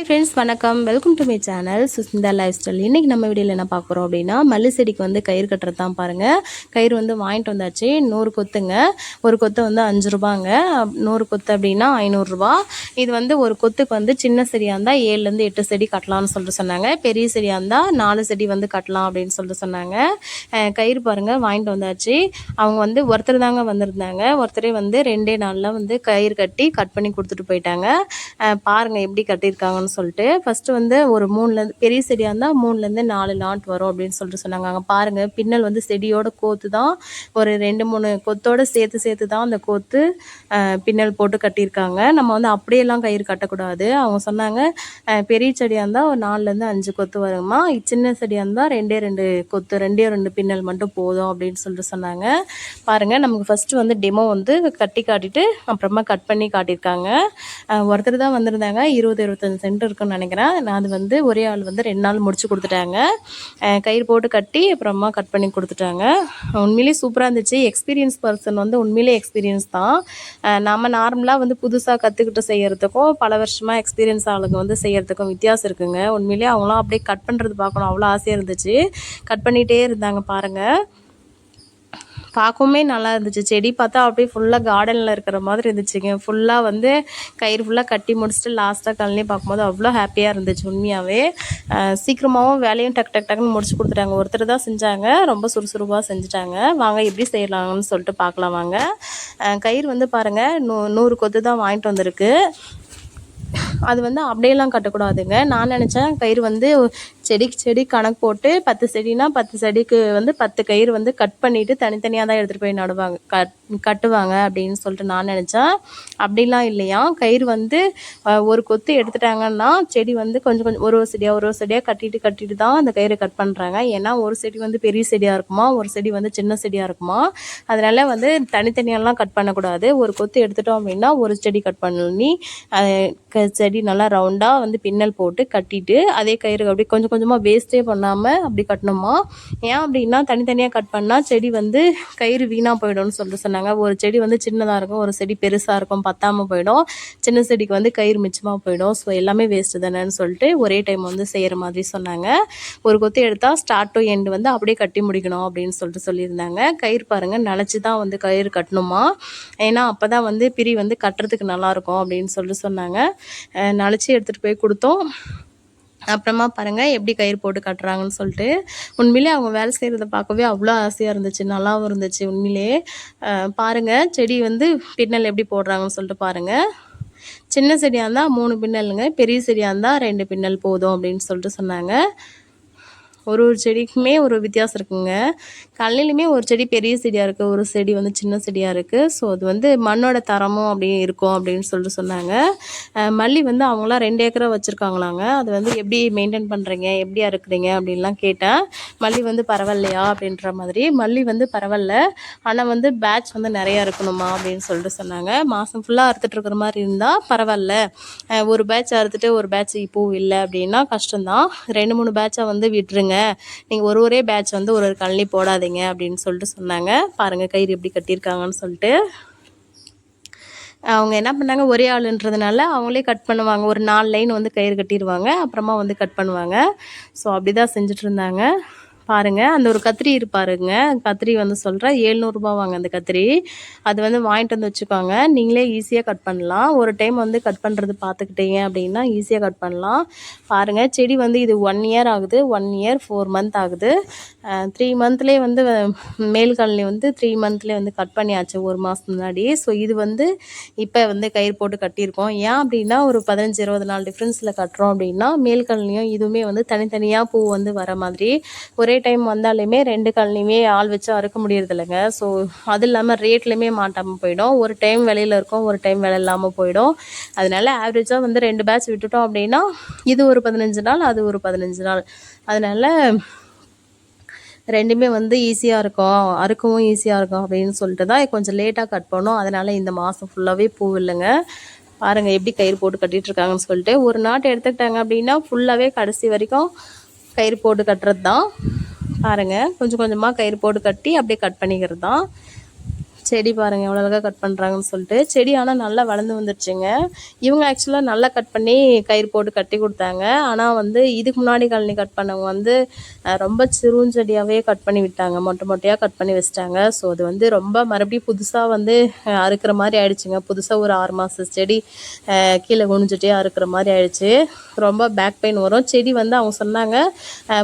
High friends வணக்கம். Welcome to my channel Sushmita lifestyle இன்றைக்கி நம்ம வீடியோவில் என்ன பார்க்குறோம் அப்படின்னா மல்லி செடிக்கு வந்து கயிறு கட்டுறது தான் பாருங்கள் கயிறு வந்து வாங்கிட்டு வந்தாச்சு நூறு கொத்துங்க. ஒரு கொத்து வந்து அஞ்சு ரூபாங்க. நூறு கொத்து அப்படின்னா ஐநூறுரூவா இது வந்து ஒரு கொத்துக்கு வந்து சின்ன செடியாக இருந்தால் ஏழுலேருந்து எட்டு செடி கட்டலாம்னு சொல்லிட்டு சொன்னாங்க. பெரிய செடியாக இருந்தால் நாலு செடி வந்து கட்டலாம் அப்படின்னு சொல்லிட்டு சொன்னாங்க. கயிறு பாருங்கள் வாங்கிட்டு வந்தாச்சு. அவங்க வந்து ஒருத்தர் தாங்க வந்திருந்தாங்க. ஒருத்தரே வந்து ரெண்டே நாளில் வந்து கயிறு கட்டி கட் பண்ணி கொடுத்துட்டு போயிட்டாங்க. பாருங்கள் எப்படி கட்டியிருக்காங்கன்னு சொல்லிட்டு ஃபஸ்ட்டு வந்து ஒரு மூணுலேருந்து பெரிய செடியாக இருந்தால் மூணுலேருந்து நாலு லாண்ட் வரும் அப்படின்னு சொல்லிட்டு சொன்னாங்க. அங்கே பாருங்கள் பின்னல் வந்து செடியோட கோத்து தான் ஒரு ரெண்டு மூணு கொத்தோட சேர்த்து சேர்த்து தான் அந்த கோத்து பின்னல் போட்டு கட்டியிருக்காங்க. நம்ம வந்து அப்படியெல்லாம் கயிறு கட்டக்கூடாது. அவங்க சொன்னாங்க பெரிய செடியாக இருந்தால் ஒரு நாலுலேருந்து அஞ்சு கொத்து வருமா சின்ன செடியாக இருந்தால் ரெண்டே ரெண்டு கொத்து ரெண்டே ரெண்டு பின்னல் மட்டும் போதும் அப்படின்னு சொல்லிட்டு சொன்னாங்க. பாருங்கள் நமக்கு ஃபஸ்ட்டு வந்து டெமோ வந்து கட்டி காட்டிட்டு அப்புறமா கட் பண்ணி காட்டியிருக்காங்க. ஒருத்தர் தான் வந்திருந்தாங்க இருபது இருபத்தஞ்சு சென்ட் இருக்குன்னு நினைக்கிறேன். நான் அது வந்து ஒரே ஆள் வந்து ரெண்டு நாள் முடிச்சு கொடுத்துட்டாங்க. கயிறு போட்டு கட்டி அப்புறமா கட் பண்ணி கொடுத்துட்டாங்க. உண்மையிலே சூப்பராக இருந்துச்சு. எக்ஸ்பீரியன்ஸ் பர்சன் வந்து உண்மையிலேயே எக்ஸ்பீரியன்ஸ் தான். நம்ம நார்மலாக வந்து புதுசாக கற்றுக்கிட்டு செய்கிறதுக்கும் பல வருஷமாக எக்ஸ்பீரியன்ஸ் ஆளுங்க வந்து செய்கிறதுக்கும் வித்தியாசம் இருக்குங்க. உண்மையிலே அவங்களாம் அப்படியே கட் பண்ணுறது பார்க்கணும். அவ்வளோ ஆசையாக இருந்துச்சு. கட் பண்ணிகிட்டே இருந்தாங்க பாருங்கள் பார்க்கவுமே நல்லா இருந்துச்சு. செடி பார்த்தா அப்படியே ஃபுல்லாக கார்டனில் இருக்கிற மாதிரி இருந்துச்சுங்க. ஃபுல்லாக வந்து கயிறு ஃபுல்லாக கட்டி முடிச்சுட்டு லாஸ்ட்டாக கழனி பார்க்கும்போது அவ்வளோ ஹாப்பியாக இருந்துச்சு உண்மையாகவே சீக்கிரமாகவும் வேலையும் டக் டக் டக்குன்னு முடிச்சு கொடுத்துட்டாங்க. ஒருத்தர் தான் செஞ்சாங்க. ரொம்ப சுறுசுறுப்பாக செஞ்சுட்டாங்க. வாங்க எப்படி செய்யலாம்னு சொல்லிட்டு பார்க்கலாம் வாங்க. கயிறு வந்து பாருங்கள் நூ நூறு கொத்து தான் வாங்கிட்டு வந்திருக்கு. அது வந்து அப்படியெல்லாம் கட்டக்கூடாதுங்க. நான் நினச்சேன் கயிறு வந்து செடிக்கு செடி கணக்கு போட்டு பத்து செடினா பத்து செடிக்கு வந்து பத்து கயிறு வந்து கட் பண்ணிவிட்டு தனித்தனியாக தான் எடுத்துகிட்டு போய் நடுவாங்க. கட் கட்டுவாங்க அப்படின்னு சொல்லிட்டு நான் நினச்சேன் அப்படிலாம் இல்லையா? கயிறு வந்து ஒரு கொத்து எடுத்துட்டாங்கன்னா செடி வந்து கொஞ்சம் கொஞ்சம் ஒரு ஒரு செடியாக ஒரு ஒரு செடியாக கட்டிட்டு கட்டிட்டு தான் அந்த கயிறை கட் பண்ணுறாங்க ஏன்னா ஒரு செடி வந்து பெரிய செடியாக இருக்குமா? ஒரு செடி வந்து சின்ன செடியாக இருக்குமா? அதனால வந்து தனித்தனியெல்லாம் கட் பண்ணக்கூடாது. ஒரு கொத்து எடுத்துட்டோம் அப்படின்னா ஒரு செடி கட் பண்ணி க- செடி நல்லா ரவுண்டாக வந்து பின்னல் போட்டு கட்டிட்டு அதே கயிறு அப்படி கொஞ்சம் கொஞ்சமாக வேஸ்ட்டே பண்ணாமல் அப்படி கட்டணுமா? ஏன் அப்படின்னா தனித்தனியாக கட் பண்ணால் செடி வந்து கயிறு வீணாக போயிடும்னு சொல்லிட்டு சொன்னாங்க. ஒரு செடி வந்து சின்னதாக இருக்கும் ஒரு செடி பெருசாக இருக்கும் பத்தாமல் போயிடும். சின்ன செடிக்கு வந்து கயிறு மிச்சமாக போயிடும். ஸோ எல்லாமே வேஸ்ட்டு தானேன்னு சொல்லிட்டு ஒரே டைம் வந்து செய்கிற மாதிரி சொன்னாங்க. ஒரு கொத்து எடுத்தால் ஸ்டார்ட் டு எண்டு வந்து அப்படியே கட்டி முடிக்கணும் அப்படின்னு சொல்லிட்டு சொல்லியிருந்தாங்க. கயிறு பாருங்கள் நினச்சி தான் வந்து கயிறு கட்டணுமா? ஏன்னா அப்போ தான் வந்து பிரி வந்து கட்டுறதுக்கு நல்லாயிருக்கும் அப்படின்னு சொல்லிட்டு சொன்னாங்க. நினச்சி எடுத்துகிட்டு போய் கொடுத்தோம். அப்புறமா பாருங்கள் எப்படி கயிறு போட்டு கட்டுறாங்கன்னு சொல்லிட்டு. உண்மையிலே அவங்க வேலை செய்கிறத பார்க்கவே அவ்வளோ ஆசையாக இருந்துச்சு நல்லாவும் இருந்துச்சு உண்மையிலே. பாருங்க செடி வந்து பின்னல் எப்படி போடுறாங்கன்னு சொல்லிட்டு பாருங்கள் சின்ன செடியாக இருந்தால் மூணு பின்னலுங்க பெரிய செடியாக இருந்தால் ரெண்டு பின்னல் போதும் அப்படின்னு சொல்லிட்டு சொன்னாங்க. ஒரு ஒரு செடிக்குமே ஒரு வித்தியாசம் இருக்குங்க. கல்லிலுமே ஒரு செடி பெரிய செடியாக இருக்குது ஒரு செடி வந்து சின்ன செடியாக இருக்குது ஸோ அது வந்து மண்ணோட தரமும் அப்படி இருக்கும் அப்படின்னு சொல்லிட்டு சொன்னாங்க. மல்லி வந்து அவங்களாம் ரெண்டு ஏக்கரை வச்சுருக்காங்களாங்க. அது வந்து எப்படி மெயின்டைன் பண்ணுறீங்க எப்படியா இருக்கிறீங்க? அப்படின்லாம் கேட்டேன் மல்லி வந்து பரவாயில்லையா? அப்படின்ற மாதிரி மல்லி வந்து பரவாயில்ல. ஆனால் வந்து பேட்ச் வந்து நிறையா இருக்கணுமா? அப்படின்னு சொல்லிட்டு சொன்னாங்க. மாதம் ஃபுல்லாக அறுத்துட்டு இருக்கிற மாதிரி இருந்தால் பரவாயில்ல. ஒரு பேட்ச் அறுத்துட்டு ஒரு பேட்ச் பூ இல்லை அப்படின்னா கஷ்டம்தான். ரெண்டு மூணு பேட்சை வந்து விட்டுருங்க. நீங்கள் ஒரு ஒரே பேட்ச் வந்து ஒரு ஒரு கழனி போடாதீங்க அப்படின்னு சொல்லிட்டு சொன்னாங்க. பாருங்கள் கயிறு எப்படி கட்டியிருக்காங்கன்னு சொல்லிட்டு. அவங்க என்ன பண்ணாங்க ஒரே ஆளுன்றதுனால அவங்களே கட் பண்ணுவாங்க. ஒரு நாலு லைன் வந்து கயிறு கட்டிடுவாங்க அப்புறமா வந்து கட் பண்ணுவாங்க. ஸோ அப்படி தான் செஞ்சுட்டு பாருங்கள் பாருங்க அந்த ஒரு கத்திரி இருப்பாருங்க கத்திரி வந்து சொல்கிறேன் ஏழ்நூறுபா வாங்க அந்த கத்திரி. அது வந்து வாங்கிட்டு வந்து வச்சுக்கோங்க. நீங்களே ஈஸியாக கட் பண்ணலாம். ஒரு டைம் வந்து கட் பண்ணுறது பார்த்துக்கிட்டீங்க அப்படின்னா ஈஸியாக கட் பண்ணலாம். பாருங்கள் செடி வந்து இது ஒன் இயர் ஆகுது. ஒன் இயர் ஃபோர் மந்த் ஆகுது. த்ரீ மந்த்லேயே வந்து மேல் காலனி வந்து த்ரீ மந்த்லேயே வந்து கட் பண்ணியாச்சு ஒரு மாதம் முன்னாடி. ஸோ இது வந்து இப்போ வந்து கயிறு போட்டு கட்டியிருக்கோம். ஏன் அப்படின்னா ஒரு பதினஞ்சு இருபது நாள் டிஃப்ரென்ஸில் கட்டுறோம் அப்படின்னா மேல் காலனியும் இதுவுமே வந்து தனித்தனியாக பூ வந்து வர மாதிரி ஒரே டைம் வந்தாலுமே ரெண்டு கழனியுமே ஆள் வச்சு அறுக்க முடியறது இல்லைங்க ஸோ அது இல்லாமல் ரேட்லையுமே மாட்டாமல் போயிடும். ஒரு டைம் விலையில இருக்கும் ஒரு டைம் விலை இல்லாமல் போயிடும். அதனால ஆவரேஜாக வந்து ரெண்டு பேட்ச் விட்டுட்டோம் அப்படின்னா இது ஒரு பதினஞ்சு நாள் அது ஒரு பதினஞ்சு நாள். அதனால ரெண்டுமே வந்து ஈஸியாக இருக்கும். அறுக்கவும் ஈஸியாக இருக்கும் அப்படின்னு சொல்லிட்டு தான் கொஞ்சம் லேட்டாக கட் பண்ணோம். அதனால் இந்த மாதம் ஃபுல்லாகவே பூ இல்லைங்க. பாருங்கள் எப்படி கயிறு போட்டு கட்டிகிட்டு இருக்காங்கன்னு சொல்லிட்டு ஒரு நாட்டு எடுத்துக்கிட்டாங்க அப்படின்னா ஃபுல்லாகவே கடைசி வரைக்கும் கயிறு போட்டு கட்டுறது தான் பாருங்கள் கொஞ்சம் கொஞ்சமாக கயிறு போட்டு கட்டி அப்படியே கட் பண்ணிக்கிறது தான் செடி பாருங்கள் எவ்வளோ அழகாக கட் பண்ணுறாங்கன்னு சொல்லிட்டு. செடி ஆனால் நல்லா வளர்ந்து வந்துடுச்சுங்க இவங்க ஆக்சுவலாக நல்லா கட் பண்ணி கயிறு போட்டு கட்டி கொடுத்தாங்க. ஆனால் வந்து இதுக்கு முன்னாடி கழனி கட் பண்ணவங்க வந்து ரொம்ப சிறுஞ்செடியாகவே கட் பண்ணி விட்டாங்க. மொட்டை மொட்டையாக கட் பண்ணி வச்சிட்டாங்க. ஸோ அது வந்து ரொம்ப மறுபடியும் புதுசாக வந்து அறுக்கிற மாதிரி ஆயிடுச்சுங்க. புதுசாக ஒரு ஆறு மாத செடி கீழே குனிஞ்சிட்டே அறுக்கிற மாதிரி ஆயிடுச்சு. ரொம்ப பேக் பெயின் வரும். செடி வந்து அவங்க சொன்னாங்க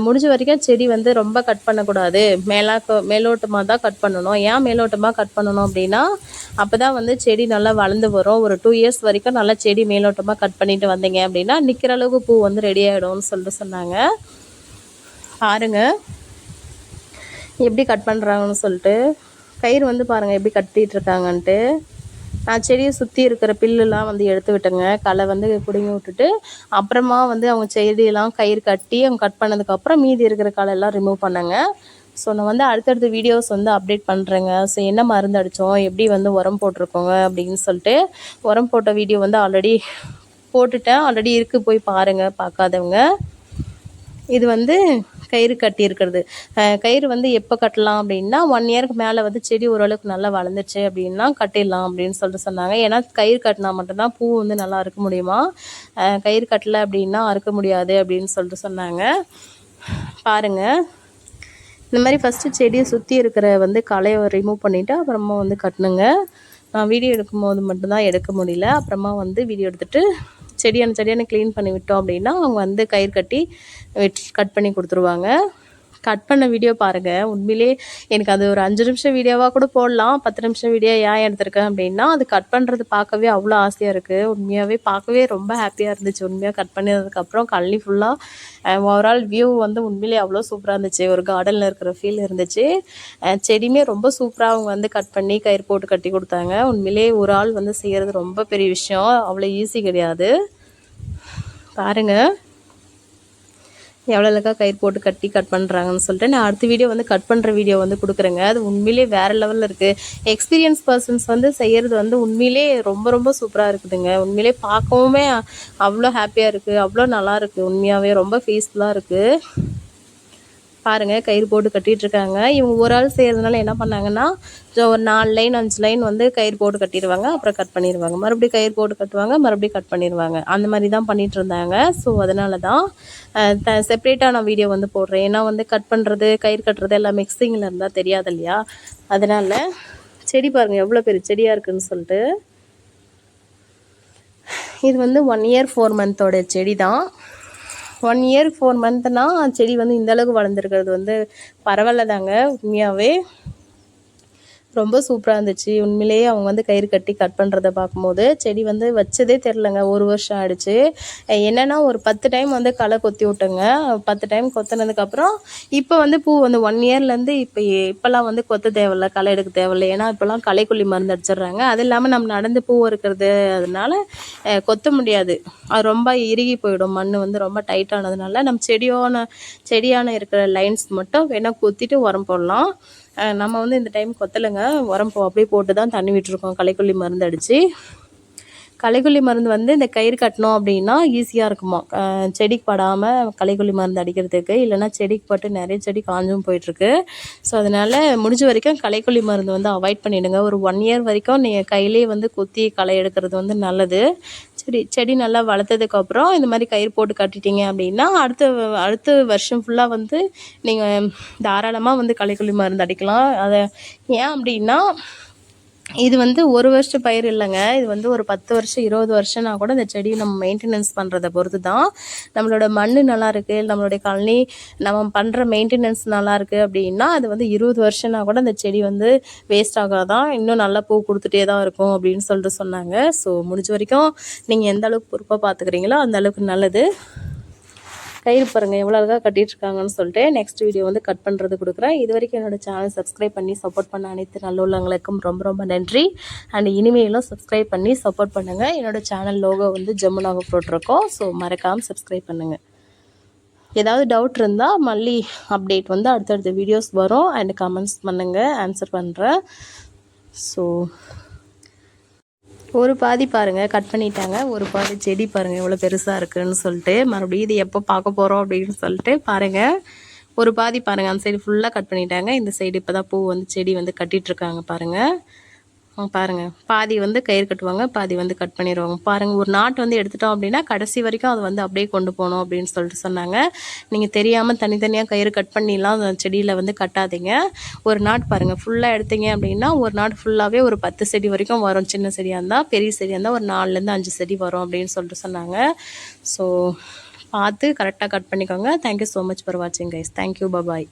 முடிஞ்ச வரைக்கும் செடி வந்து ரொம்ப கட் பண்ணக்கூடாது. மேலாக்க மேலோட்டமாக தான் கட் பண்ணணும். ஏன் மேலோட்டமாக கட் பண்ணணும்? அப்படின்னா அப்போ தான் வந்து செடி நல்லா வளர்ந்து வரும். ஒரு டூ இயர்ஸ் வரைக்கும் நல்லா செடி மேலோட்டமாக கட் பண்ணிட்டு வந்தீங்க அப்படின்னா நிற்கிற அளவுக்கு பூ வந்து ரெடி ஆகிடும்னு சொல்லிட்டு சொன்னாங்க. பாருங்க. எப்படி கட் பண்ணுறாங்கன்னு சொல்லிட்டு கயிறு வந்து பாருங்கள் எப்படி கட்டிகிட்டு இருக்காங்கன்ட்டு. நான் செடியை சுற்றி இருக்கிற பில்லுலாம் வந்து எடுத்து விட்டேங்க. களை வந்து பிடுங்கி விட்டுட்டு அப்புறமா வந்து அவங்க செடியெல்லாம் கயிறு கட்டி அவங்க கட் பண்ணதுக்கப்புறம் மீதி இருக்கிற களை எல்லாம் ரிமூவ் பண்ணேங்க. ஸோ நான் வந்து அடுத்தடுத்த வீடியோஸ் வந்து அப்டேட் பண்ணுறேங்க ஸோ என்ன மருந்து அடித்தோம் எப்படி வந்து உரம் போட்டிருக்கோங்க? அப்படின்னு சொல்லிட்டு உரம் போட்ட வீடியோ வந்து ஆல்ரெடி போட்டுட்டேன். ஆல்ரெடி இருக்குது போய் பாருங்கள் பார்க்காதவங்க. இது வந்து கயிறு கட்டி இருக்கிறது கயிறு வந்து எப்போ கட்டலாம் அப்படின்னா ஒன் இயருக்கு மேலே வந்து செடி ஓரளவுக்கு நல்லா வளர்ந்துச்சு அப்படின்னா கட்டிடலாம் அப்படின்னு சொல்லிட்டு சொன்னாங்க. ஏன்னா கயிறு கட்டினா மட்டும்தான் பூ வந்து நல்லா அறுக்க முடியுமா? கயிறு கட்டலை அப்படின்னா அறுக்க முடியாது அப்படின்னு சொல்லிட்டு சொன்னாங்க. பாருங்கள் இந்த மாதிரி ஃபஸ்ட்டு செடியை சுற்றி இருக்கிற வந்து களையை ரிமூவ் பண்ணிவிட்டு அப்புறமா வந்து கட்டணுங்க நான் வீடியோ எடுக்கும்போது மட்டும்தான் எடுக்க முடியல. அப்புறமா வந்து வீடியோ எடுத்துகிட்டு செடியான செடியான க்ளீன் பண்ணி விட்டோம் அப்படின்னா அவங்க வந்து கயிறு கட்டி கட் பண்ணி கொடுத்துருவாங்க. கட் பண்ண வீடியோ பாருங்கள் உண்மையிலே எனக்கு அது ஒரு அஞ்சு நிமிஷம் வீடியோவாக கூட போடலாம். பத்து நிமிஷம் வீடியோ ஏன் எடுத்திருக்கேன் அப்படின்னா அது கட் பண்ணுறது பார்க்கவே அவ்வளோ ஆசையாக இருக்குது உண்மையாகவே பார்க்கவே ரொம்ப ஹாப்பியாக இருந்துச்சு. உண்மையாக கட் பண்ணதுக்கப்புறம் கழனி ஃபுல்லாக ஓவரால் வியூ வந்து உண்மையிலே அவ்வளோ சூப்பராக இருந்துச்சு. ஒரு கார்டனில் இருக்கிற ஃபீல் இருந்துச்சு. செடியுமே ரொம்ப சூப்பராக அவங்க வந்து கட் பண்ணி கயிறு போட்டு கட்டி கொடுத்தாங்க. உண்மையிலே ஒரு ஆள் வந்து செய்கிறது ரொம்ப பெரிய விஷயம். அவ்வளோ ஈஸி கிடையாது. பாருங்கள் எவ்வளோ அழகா கயிறு போட்டு கட்டி கட் பண்ணுறாங்கன்னு சொல்லிட்டு நான் அடுத்த வீடியோ வந்து கட் பண்ணுற வீடியோ வந்து கொடுக்குறேங்க. அது உண்மையிலே வேறு லெவலில் இருக்குது எக்ஸ்பீரியன்ஸ் பர்சன்ஸ் வந்து செய்கிறது வந்து உண்மையிலே ரொம்ப ரொம்ப சூப்பராக இருக்குதுங்க. உண்மையிலே பார்க்கவுமே அவ்வளோ ஹாப்பியாக இருக்குது அவ்வளோ நல்லா இருக்குது உண்மையாகவே ரொம்ப ஃபேஸ்ஃபுல்லாக இருக்குது பாருங்க கயிறு போட்டு கட்டிட்டு இருக்காங்க இவங்க ஒரு ஆள் செய்யறதுனால என்ன பண்ணாங்கன்னா ஒரு நாலு லைன் அஞ்சு லைன் வந்து கயிறு போட்டு கட்டிடுவாங்க. அப்புறம் கட் பண்ணிடுவாங்க. மறுபடியும் கயிறு போட்டு கட்டுவாங்க மறுபடியும் கட் பண்ணிடுவாங்க. அந்த மாதிரி தான் பண்ணிட்டு இருந்தாங்க. ஸோ அதனால தான் செப்பரேட்டாக நான் வீடியோ வந்து போடுறேன். ஏன்னா வந்து கட் பண்ணுறது கயிறு கட்டுறது எல்லாம் மிக்சிங்கில் இருந்தால் தெரியாது இல்லையா? அதனால செடி பாருங்கள் எவ்வளோ பெரிய செடியாக இருக்குன்னு சொல்லிட்டு. இது வந்து ஒன் இயர் ஃபோர் மந்தோட செடி தான் ஒன் இயர் ஃபோர் மந்த்னால் செடி வந்து இந்த அளவுக்கு வளர்ந்துருக்கிறது வந்து பரவாயில்ல தாங்க உண்மையாகவே ரொம்ப சூப்பராக இருந்துச்சு. உண்மையிலேயே அவங்க வந்து கயிறு கட்டி கட் பண்ணுறத பார்க்கும்போது செடி வந்து வச்சதே தெரிலங்க ஒரு வருஷம் ஆயிடுச்சு. என்னென்னா ஒரு பத்து டைம் வந்து களை கொத்தி விட்டேங்க. பத்து டைம் கொத்தினதுக்கப்புறம் இப்போ வந்து பூ வந்து ஒன் இயர்லேருந்து இப்போ இப்போல்லாம் வந்து கொத்த தேவையில்ல களை எடுக்க தேவையில்ல. ஏன்னா இப்போல்லாம் களைக்கொல்லி மருந்து அடிச்சிடுறாங்க. அது இல்லாமல் நம்ம நடந்து பூ இருக்கிறது அதனால கொத்த முடியாது. அது ரொம்ப இறுகி போயிடும். மண் வந்து ரொம்ப டைட்டானதுனால நம்ம செடியான செடியான இருக்கிற லைன்ஸ் மட்டும் வேணால் கொத்திட்டு உரம் போடலாம். நம்ம வந்து இந்த டைம் கொத்தலைங்க உரம் அப்படியே போட்டு தான் தண்ணி விட்டுருக்கோம். களைக்கொல்லி மருந்து அடித்து களைக்கொல்லி மருந்து வந்து இந்த கயிறு கட்டினோம் அப்படின்னா ஈஸியாக இருக்குமா? செடிக்கு படாமல் களைக்கொல்லி மருந்து அடிக்கிறதுக்கு இல்லைனா செடிக்கு பட்டு நிறைய செடி காஞ்சும் போயிட்டுருக்கு. ஸோ அதனால் முடிஞ்ச வரைக்கும் களைக்கொல்லி மருந்து வந்து அவாய்ட் பண்ணிவிடுங்க ஒரு ஒன் இயர் வரைக்கும் நீங்கள் கையிலேயே வந்து குத்தி களை எடுக்கிறது வந்து நல்லது. செடி செடி நல்லா வளர்த்ததுக்கப்புறம் இந்த மாதிரி கயிறு போட்டு கட்டிட்டீங்க அப்படின்னா அடுத்த அடுத்த வருஷம் ஃபுல்லாக வந்து நீங்கள் தாராளமாக வந்து களைக்கொல்லி மருந்து அடிக்கலாம். அதை ஏன் அப்படின்னா இது வந்து ஒரு வருஷம் பயிர் இல்லைங்க. இது வந்து ஒரு பத்து வருஷம் இருபது வருஷம்னா கூட இந்த செடியை நம்ம மெயின்டெனன்ஸ் பண்ணுறதை பொறுத்து தான். நம்மளோட மண் நல்லா இருக்கு. நம்மளுடைய கழனி நம்ம பண்ணுற மெயின்டெனன்ஸ் நல்லா இருக்கு அப்படின்னா அது வந்து இருபது வருஷம்னா கூட அந்த செடி வந்து வேஸ்ட் ஆகாதான் இன்னும் நல்லா பூ கொடுத்துட்டே தான் இருக்கும் அப்படின்னு சொல்லிட்டு சொன்னாங்க. ஸோ முடிஞ்ச வரைக்கும் நீங்கள் எந்த அளவுக்கு பொறுப்பாக பார்த்துக்கிறீங்களோ அந்த அளவுக்கு நல்லது. கயிறு பாருங்கள் எவ்வளோ அழகாக கட்டிட்டு இருக்காங்கன்னு சொல்லிட்டு நெக்ஸ்ட் வீடியோ வந்து கட் பண்ணுறது கொடுக்குறேன். இது வரைக்கும் என்னோட சேனல் சப்ஸ்கிரைப் பண்ணி சப்போர்ட் பண்ண அனைத்து நல்லுள்ளங்களுக்கும் ரொம்ப ரொம்ப நன்றி. அண்ட் இனிமேலும் சப்ஸ்கிரைப் பண்ணி சப்போர்ட் பண்ணுங்கள் என்னோட சேனல் லோகோ வந்து ஜம்முனாக போட்டிருக்கோம். ஸோ மறக்காமல் சப்ஸ்கிரைப் பண்ணுங்கள் ஏதாவது டவுட் இருந்தால் மல்லி அப்டேட் வந்து அடுத்தடுத்த வீடியோஸ் வரும். அண்ட் கமெண்ட்ஸ் பண்ணுங்கள் ஆன்சர் பண்ணுறேன் ஸோ ஒரு பாதி பாருங்கள் கட் பண்ணிட்டாங்க. ஒரு பாதி செடி பாருங்கள் எவ்வளோ பெருசாக இருக்குன்னு சொல்லிட்டு மறுபடியும் இது எப்போ பார்க்க போகிறோம் அப்படின்னு சொல்லிட்டு பாருங்கள் ஒரு பாதி பாருங்கள் அந்த சைடு ஃபுல்லாக கட் பண்ணிட்டாங்க. இந்த சைடு இப்போ தான் பூ வந்து செடி வந்து கட்டிட்டு இருக்காங்க பாருங்கள் பாதி வந்து கயிறு கட்டுவாங்க பாதி வந்து கட் பண்ணிடுவாங்க பாருங்கள் ஒரு நாட்டு வந்து எடுத்துட்டோம் அப்படின்னா கடைசி வரைக்கும் அது வந்து அப்படியே கொண்டு போகணும் அப்படின்னு சொல்லிட்டு சொன்னாங்க. நீங்கள் தெரியாமல் தனித்தனியாக கயிறு கட் பண்ணிலாம் அந்த செடியில் வந்து கட்டாதீங்க. ஒரு நாட் பாருங்கள் ஃபுல்லாக எடுத்தீங்க அப்படின்னா ஒரு நாட் ஃபுல்லாகவே ஒரு பத்து செடி வரைக்கும் வரும். சின்ன செடியாக இருந்தால் பெரிய செடியாக இருந்தால் ஒரு நாலுலேருந்து அஞ்சு செடி வரும் அப்படின்னு சொல்லிட்டு சொன்னாங்க. ஸோ பார்த்து கரெக்டாக கட் பண்ணிக்கோங்க. Thank you so much for வாட்சிங் guys thank you bye bye